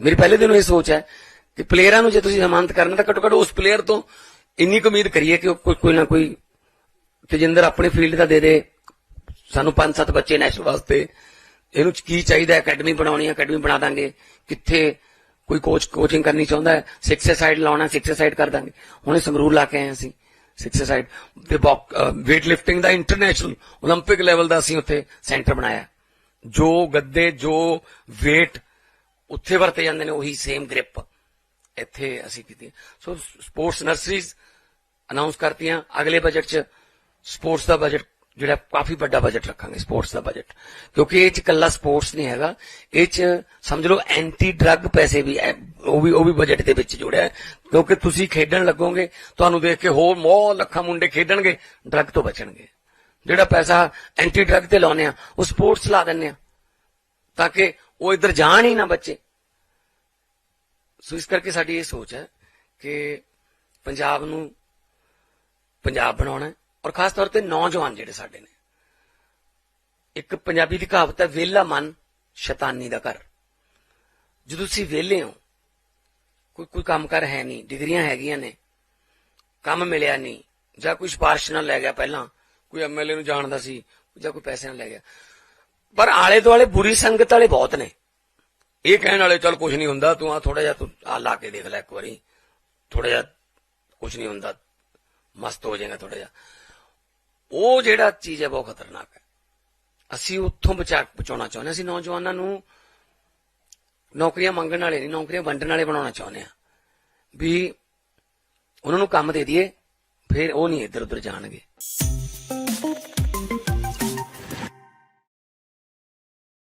ਮੇਰੀ ਪਹਿਲੇ ਦਿਨੋਂ ਇਹ ਸੋਚ ਹੈ ਕਿ ਪਲੇਅਰਾਂ ਨੂੰ ਜੇ ਤੁਸੀਂ ਜ਼ਮਾਨਤ ਕਰਨਾ ਤਾਂ ਘੱਟੋ ਘੱਟ ਉਸ ਪਲੇਅਰ ਤੋਂ ਇੰਨੀ ਕੁ ਉਮੀਦ ਕਰੀਏ ਕਿ ਉਹ ਕੋਈ ਕੋਈ ਨਾ ਕੋਈ ਤੇਜਿੰਦਰ ਆਪਣੀ ਫੀਲਡ ਦਾ ਦੇ ਦੇ ਸਾਨੂੰ ਪੰਜ ਸੱਤ ਬੱਚੇ ਨੈਸ਼ਨਲ ਵਾਸਤੇ ਇਹਨੂੰ ਕੀ ਚਾਹੀਦਾ ਅਕੈਡਮੀ ਬਣਾਉਣੀ ਹੈ ਅਕੈਡਮੀ ਬਣਾ ਦਾਂਗੇ ਕਿੱਥੇ ਕੋਈ ਕੋਚ ਕੋਚਿੰਗ ਕਰਨੀ ਚਾਹੁੰਦਾ ਹੈ ਸਿਕਸ ਸਾਈਡ ਲਾਉਣਾ ਸਿਕਸ ਸਾਈਡ ਕਰ ਦਾਂਗੇ ਹੁਣੇ ਸੰਗਰੂਰ ਲਾ ਕੇ ਆਏ ਹਾਂ ਅਸੀਂ ਸਿਕਸ ਸਾਈਡ ਤੇ weight ਲਿਫਟਿੰਗ ਦਾ ਇੰਟਰਨੈਸ਼ਨਲ 올림픽 ਲੈਵਲ ਦਾ ਅਸੀਂ ਉੱਥੇ ਸੈਂਟਰ ਬਣਾਇਆ ਜੋ ਗੱਦੇ ਜੋ weight ਉੱਥੇ ਵਰਤੇ ਜਾਂਦੇ ਨੇ ਉਹੀ ਸੇਮ ਗ੍ਰਿਪ ਇੱਥੇ ਅਸੀਂ ਕੀਤੀ ਸੋ ਸਪੋਰਟਸ ਨਰਸਰੀਜ਼ ਅਨਾਉਂਸ ਕਰਤੀਆਂ ਅਗਲੇ ਬਜਟ 'ਚ ਸਪੋਰਟਸ ਦਾ ਬਜਟ ਜਿਹੜਾ ਕਾਫੀ ਵੱਡਾ ਬਜਟ ਰੱਖਾਂਗੇ ਸਪੋਰਟਸ ਦਾ ਬਜਟ ਕਿਉਂਕਿ ਇਹ 'ਚ ਕੱਲਾ ਸਪੋਰਟਸ ਨਹੀਂ ਹੈਗਾ ਇਹ 'ਚ ਸਮਝ ਲਓ ਐਂਟੀ ਡਰੱਗ ਪੈਸੇ ਵੀ ਹੈ, ਉਹ ਵੀ ਉਹ ਵੀ ਬਜਟ ਦੇ ਵਿੱਚ ਜੁੜਿਆ ਹੈ। ਕਿਉਂਕਿ ਤੁਸੀਂ ਖੇਡਣ ਲੱਗੋਗੇ ਤੁਹਾਨੂੰ ਦੇਖ ਕੇ ਹੋਰ ਬਹੁਤ ਲੱਖਾਂ ਮੁੰਡੇ ਖੇਡਣਗੇ ਡਰੱਗ ਤੋਂ ਬਚਣਗੇ। ਜਿਹੜਾ ਪੈਸਾ ਐਂਟੀ ਡਰੱਗ ਤੇ ਲਾਉਨੇ ਆ ਉਹ ਸਪੋਰਟਸ ਲਾ ਦਿੰਨੇ ਆ ਤਾਂ ਕਿ ਉਹ ਇੱਧਰ ਜਾਣ ਹੀ ਨਾ ਬੱਚੇ। ਸੋ ਇਸ ਕਰਕੇ ਸਾਡੀ ਇਹ ਸੋਚ ਹੈ ਕਿ ਪੰਜਾਬ ਨੂੰ ਪੰਜਾਬ ਬਣਾਉਣਾ ਔਰ ਖਾਸ ਤੌਰ ਤੇ ਨੌਜਵਾਨ ਜਿਹੜੇ ਸਾਡੇ ਨੇ। ਇੱਕ ਪੰਜਾਬੀ ਦੀ ਕਹਾਵਤ ਹੈ, ਵਿਹਲਾ ਮਨ ਸ਼ੈਤਾਨੀ ਦਾ ਘਰ। ਜਦੋਂ ਤੁਸੀਂ ਵਿਹਲੇ ਹੋ, ਕੋਈ ਕੋਈ ਕੰਮ ਕਰ ਹੈ ਨਹੀਂ, ਡਿਗਰੀਆਂ ਹੈਗੀਆਂ ਨੇ, ਕੰਮ ਮਿਲਿਆ ਨਹੀਂ, ਜਾਂ ਕੋਈ ਸਿਫਾਰਿਸ਼ ਨਾਲ ਲੈ ਗਿਆ ਪਹਿਲਾਂ, ਕੋਈ ਐਮਐਲਏ ਨੂੰ ਜਾਣਦਾ ਸੀ, ਜਾਂ ਕੋਈ ਪੈਸੇ ਨਾਲ ਲੈ ਗਿਆ। ਪਰ ਆਲੇ ਦੁਆਲੇ ਬੁਰੀ ਸੰਗਤ ਵਾਲੇ ਬਹੁਤ ਨੇ। ਇਹ ਕਹਿਣ ਵਾਲੇ, ਚੱਲ ਕੁਝ ਨਹੀਂ ਹੁੰਦਾ, ਤੂੰ ਆ ਥੋੜਾ ਜਿਹਾ, ਤੂੰ ਆ ਲਾ ਕੇ ਦੇਖ ਲੈ ਇੱਕ ਵਾਰੀ। ਥੋੜਾ ਜਿਹਾ ਕੁਝ ਨਹੀਂ ਹੁੰਦਾ, ਮਸਤ ਹੋ ਜਾਏਗਾ ਥੋੜਾ ਜਿਹਾ। ਉਹ ਜਿਹੜਾ ਚੀਜ਼ ਹੈ, ਬਹੁਤ ਖਤਰਨਾਕ ਹੈ। ਅਸੀਂ ਉੱਥੋਂ ਬਚਾ ਬਚਾਉਣਾ ਚਾਹੁੰਦੇ ਹਾਂ। ਅਸੀਂ ਨੌਜਵਾਨਾਂ ਨੂੰ ਨੌਕਰੀਆਂ ਮੰਗਣ ਵਾਲੇ ਨਹੀਂ, ਨੌਕਰੀਆਂ ਵੰਡਣ ਵਾਲੇ ਬਣਾਉਣਾ ਚਾਹੁੰਦੇ ਆ ਵੀ ਉਹਨਾਂ ਨੂੰ ਕੰਮ ਦੇ ਦਈਏ, ਫਿਰ ਉਹ ਨਹੀਂ ਇੱਧਰ ਉੱਧਰ ਜਾਣਗੇ।